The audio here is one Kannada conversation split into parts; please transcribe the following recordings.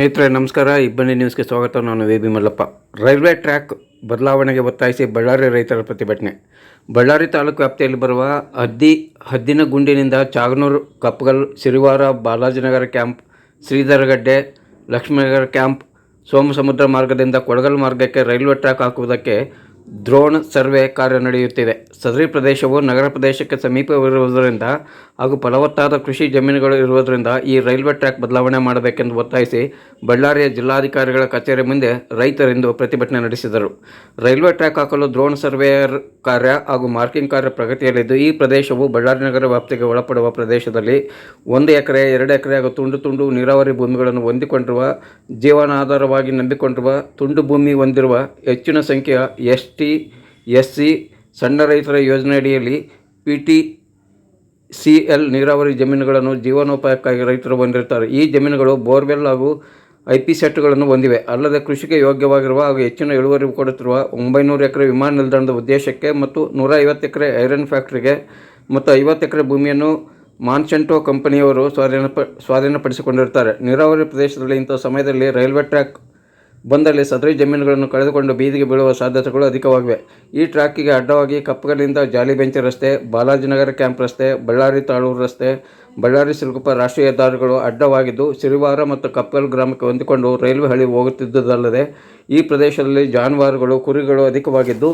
ಸ್ನೇಹಿತರೆ, ನಮಸ್ಕಾರ. ಇಬ್ಬನಿ ನ್ಯೂಸ್ಗೆ ಸ್ವಾಗತ. ನಾನು V B Mallappa. Railway track ಬದಲಾವಣೆಗೆ ಒತ್ತಾಯಿಸಿ ಬಳ್ಳಾರಿ ರೈತರ ಪ್ರತಿಭಟನೆ. ಬಳ್ಳಾರಿ ತಾಲೂಕು ವ್ಯಾಪ್ತಿಯಲ್ಲಿ ಬರುವ ಹದ್ದಿ, ಹದ್ದಿನ ಗುಂಡಿನಿಂದ ಚಾಗನೂರು ಕಪ್ಪಗಲ್, ಸಿರಿವಾರ, ಬಾಲಾಜಿನಗರ ಕ್ಯಾಂಪ್, ಶ್ರೀಧರಗಡ್ಡೆ, ಲಕ್ಷ್ಮೀನಗರ ಕ್ಯಾಂಪ್, ಸೋಮಸಮುದ್ರ ಮಾರ್ಗದಿಂದ ಕೊಡಗಲ್ ಮಾರ್ಗಕ್ಕೆ ರೈಲ್ವೆ ಟ್ರ್ಯಾಕ್ ಹಾಕುವುದಕ್ಕೆ ದ್ರೋಣ್ ಸರ್ವೆ ಕಾರ್ಯ ನಡೆಯುತ್ತಿದೆ. ಸದರಿ ಪ್ರದೇಶವು ನಗರ ಪ್ರದೇಶಕ್ಕೆ ಸಮೀಪವಿರುವುದರಿಂದ ಹಾಗೂ ಫಲವತ್ತಾದ ಕೃಷಿ ಜಮೀನುಗಳು ಇರುವುದರಿಂದ ಈ ರೈಲ್ವೆ ಟ್ರ್ಯಾಕ್ ಬದಲಾವಣೆ ಮಾಡಬೇಕೆಂದು ಒತ್ತಾಯಿಸಿ ಬಳ್ಳಾರಿಯ ಜಿಲ್ಲಾಧಿಕಾರಿಗಳ ಕಚೇರಿ ಮುಂದೆ ರೈತರಿಂದು ಪ್ರತಿಭಟನೆ ನಡೆಸಿದರು. ರೈಲ್ವೆ ಟ್ರ್ಯಾಕ್ ಹಾಕಲು ದ್ರೋಣ್ ಸರ್ವೇಯರ್ ಕಾರ್ಯ ಹಾಗೂ ಮಾರ್ಕಿಂಗ್ ಕಾರ್ಯ ಪ್ರಗತಿಯಲ್ಲಿದ್ದು, ಈ ಪ್ರದೇಶವು ಬಳ್ಳಾರಿ ನಗರ ವ್ಯಾಪ್ತಿಗೆ ಒಳಪಡುವ ಪ್ರದೇಶದಲ್ಲಿ ಒಂದು ಎಕರೆ, ಎರಡು ಎಕರೆ ಹಾಗೂ ತುಂಡು ತುಂಡು ನೀರಾವರಿ ಭೂಮಿಗಳನ್ನು ಹೊಂದಿಕೊಂಡಿರುವ, ಜೀವನಾಧಾರವಾಗಿ ನಂಬಿಕೊಂಡಿರುವ, ತುಂಡು ಭೂಮಿ ಹೊಂದಿರುವ ಹೆಚ್ಚಿನ ಸಂಖ್ಯೆಯ ಎಸ್ ಟಿ ಎಸ್ ಸಿ ಸಣ್ಣ ರೈತರ ಯೋಜನೆಯಡಿಯಲ್ಲಿ ಪಿ ಟಿ ಸಿ ಎಲ್ ನೀರಾವರಿ ಜಮೀನುಗಳನ್ನು ಜೀವನೋಪಾಯಕ್ಕಾಗಿ ರೈತರು ಹೊಂದಿರುತ್ತಾರೆ. ಈ ಜಮೀನುಗಳು ಬೋರ್ವೆಲ್ ಹಾಗೂ ಐ ಪಿ ಸೆಟ್ಗಳನ್ನು ಹೊಂದಿವೆ. ಅಲ್ಲದೆ ಕೃಷಿಗೆ ಯೋಗ್ಯವಾಗಿರುವ ಹಾಗೂ ಹೆಚ್ಚಿನ ಇಳುವರಿ ಕೊಡುತ್ತಿರುವ ಒಂಬೈನೂರು ಎಕರೆ ವಿಮಾನ ನಿಲ್ದಾಣದ ಉದ್ದೇಶಕ್ಕೆ ಮತ್ತು ನೂರ ಐವತ್ತು ಎಕರೆ ಐರನ್ ಫ್ಯಾಕ್ಟ್ರಿಗೆ ಮತ್ತು ಐವತ್ತು ಎಕರೆ ಭೂಮಿಯನ್ನು ಮಾನ್ಸೆಂಟೋ ಕಂಪನಿಯವರು ಸ್ವಾಧೀನಪ, ಸ್ವಾಧೀನಪಡಿಸಿಕೊಂಡಿರುತ್ತಾರೆ. ನೀರಾವರಿ ಪ್ರದೇಶದಲ್ಲಿ ಇಂಥ ಸಮಯದಲ್ಲಿ ರೈಲ್ವೆ ಟ್ರ್ಯಾಕ್ ಬಂದಲ್ಲಿ ಸದರಿ ಜಮೀನುಗಳನ್ನು ಕಳೆದುಕೊಂಡು ಬೀದಿಗೆ ಬೀಳುವ ಸಾಧ್ಯತೆಗಳು ಅಧಿಕವಾಗಿವೆ. ಈ ಟ್ರ್ಯಾಕಿಗೆ ಅಡ್ಡವಾಗಿ ಕಪ್ಪಗಲಿಂದ ಜಾಲಿಬೆಂಚಿ ರಸ್ತೆ ಬಾಲಾಜಿನಗರ ಕ್ಯಾಂಪ್ ರಸ್ತೆ, ಬಳ್ಳಾರಿ ತಾಳೂರು ರಸ್ತೆ, ಬಳ್ಳಾರಿ ಸಿರುಗುಪ್ಪ ರಾಷ್ಟ್ರೀಯ ಹೆದ್ದಾರಿಗಳು ಅಡ್ಡವಾಗಿದ್ದು, ಸಿರಿವಾರ ಮತ್ತು ಕಪ್ಪಲ್ ಗ್ರಾಮಕ್ಕೆ ಹೊಂದಿಕೊಂಡು ರೈಲ್ವೆ ಹಳಿ ಹೋಗುತ್ತಿದ್ದುದಲ್ಲದೆ ಈ ಪ್ರದೇಶದಲ್ಲಿ ಜಾನುವಾರುಗಳು, ಕುರಿಗಳು ಅಧಿಕವಾಗಿದ್ದು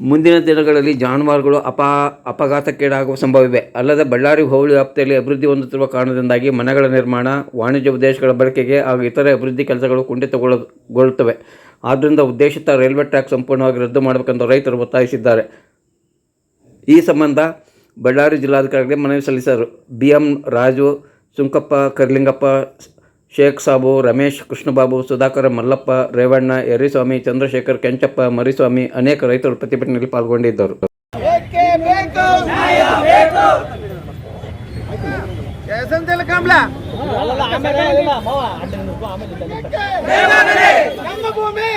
ಮುಂದಿನ ದಿನಗಳಲ್ಲಿ ಜಾನುವಾರುಗಳು ಅಪ ಅಪಘಾತಕ್ಕೀಡಾಗುವ ಸಂಭವವಿದೆ. ಅಲ್ಲದೆ ಬಳ್ಳಾರಿ ಹೋಳಿ ವ್ಯಾಪ್ತಿಯಲ್ಲಿ ಅಭಿವೃದ್ಧಿ ಹೊಂದುತ್ತಿರುವ ಕಾರಣದಿಂದಾಗಿ ಮನೆಗಳ ನಿರ್ಮಾಣ, ವಾಣಿಜ್ಯ ಉದ್ದೇಶಗಳ ಬಳಕೆಗೆ ಹಾಗೂ ಇತರೆ ಅಭಿವೃದ್ಧಿ ಕೆಲಸಗಳು ಕುಂಠಿತಗೊಳ್ಳುತ್ತವೆ. ಆದ್ದರಿಂದ ಉದ್ದೇಶಿತ ರೈಲ್ವೆ ಟ್ರ್ಯಾಕ್ ಸಂಪೂರ್ಣವಾಗಿ ರದ್ದು ಮಾಡಬೇಕೆಂದು ರೈತರು ಒತ್ತಾಯಿಸಿದ್ದಾರೆ. ಈ ಸಂಬಂಧ ಬಳ್ಳಾರಿ ಜಿಲ್ಲಾಧಿಕಾರಿಗಳಿಗೆ ಮನವಿ ಸಲ್ಲಿಸಿದರು. ಬಿ ಎಂ ರಾಜು ಸುಂಕಪ್ಪ ಕರ್ಲಿಂಗಪ್ಪ ಶೇಖ್ ಸಾಬು ರಮೇಶ್ ಕೃಷ್ಣಬಾಬು ಸುಧಾಕರ ಮಲ್ಲಪ್ಪ ರೇವಣ್ಣ ಯರಿಸ್ವಾಮಿ ಚಂದ್ರಶೇಖರ್ ಕೆಂಚಪ್ಪ ಮರಿಸ್ವಾಮಿ ಅನೇಕ ರೈತರು ಪ್ರತಿಭಟನೆಯಲ್ಲಿ ಪಾಲ್ಗೊಂಡಿದ್ದರು ಬೇಕೇ ಬೇಕು ನ್ಯಾಯ ಬೇಕು ಎಸಂತೆಲ್ಲ ಕಂಬಳ ನಮ್ಮ ಭೂಮಿ